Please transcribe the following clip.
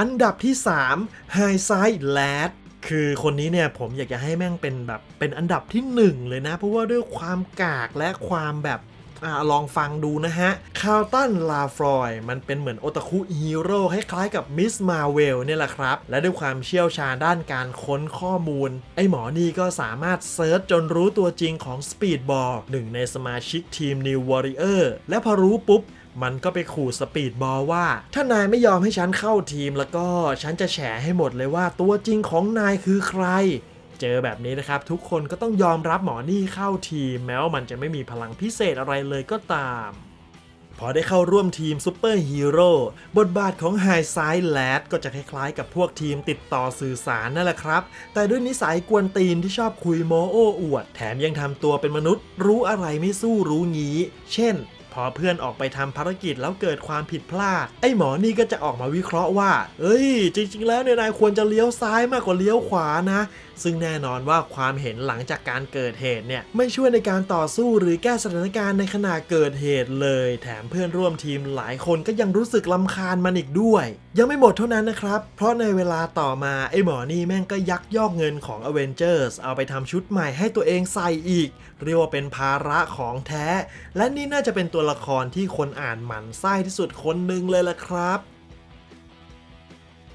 อันดับที่3 High Side Lad คือคนนี้เนี่ยผมอยากจะให้แม่งเป็นแบบเป็นอันดับที่ 1 เลยนะ เพราะว่าด้วยความกากและความแบบอลองฟังดูนะฮะ คาร์ตัน ลาฟรอย มันเป็นเหมือนโอตาคุฮีโร่คล้ายๆกับมิส มาเวลเนี่ยแหละครับ และด้วยความเชี่ยวชาญด้านการค้นข้อมูล ไอ้หมอนี่ก็สามารถเซิร์ชจนรู้ตัวจริงของ Speedball หนึ่งในสมาชิกทีม New Warrior และพอรู้ปุ๊บ มันก็ไปขู่สปีดบอลว่า ถ้านายไม่ยอมให้ฉันเข้าทีมแล้วก็ฉันจะแฉให้หมดเลยว่าตัวจริงของนายคือใคร เจอแบบนี้นะครับ ทุกคนก็ต้องยอมรับหมอนี่เข้าทีม แม้ว่ามันจะไม่มีพลังพิเศษอะไรเลยก็ตาม พอได้เข้าร่วมทีมซูเปอร์ฮีโร่บทบาทของไฮไซด์แลดก็จะคล้ายๆ กับพวกทีมติดต่อสื่อสารนั่นแหละครับ แต่ด้วยนิสัยกวนตีนที่ชอบคุยโมโอ้อวด แถมยังทำตัวเป็นมนุษย์ รู้อะไรไม่สู้รู้งี้ เช่น พอเพื่อนออกไปทำภารกิจแล้วเกิดความผิดพลาด ไอ้หมอนี่ก็จะออกมาวิเคราะห์ว่า เอ้ย จริง ๆ แล้วเนี่ยนายควรจะเลี้ยวซ้ายมากกว่าเลี้ยวขวานะ ซึ่งแน่นอนว่าความเห็นหลังจากการเกิดเหตุเนี่ยไม่ช่วยในการต่อสู้หรือแก้สถานการณ์ในขณะเกิดเหตุเลย แถมเพื่อนร่วมทีมหลายคนก็ยังรู้สึกลำคาญมันอีกด้วย ยังไม่หมดเท่านั้นนะครับ เพราะในเวลาต่อมาไอ้หมอนี่แม่งก็ยักยอกเงินของ Avengers เอาไปทำชุดใหม่ให้ตัวเองใส่อีก เรียกว่าเป็นภาระของแท้ และนี่น่าจะเป็นตัวละครที่คนอ่านหมันไส้ที่สุดคนหนึ่งเลยล่ะครับ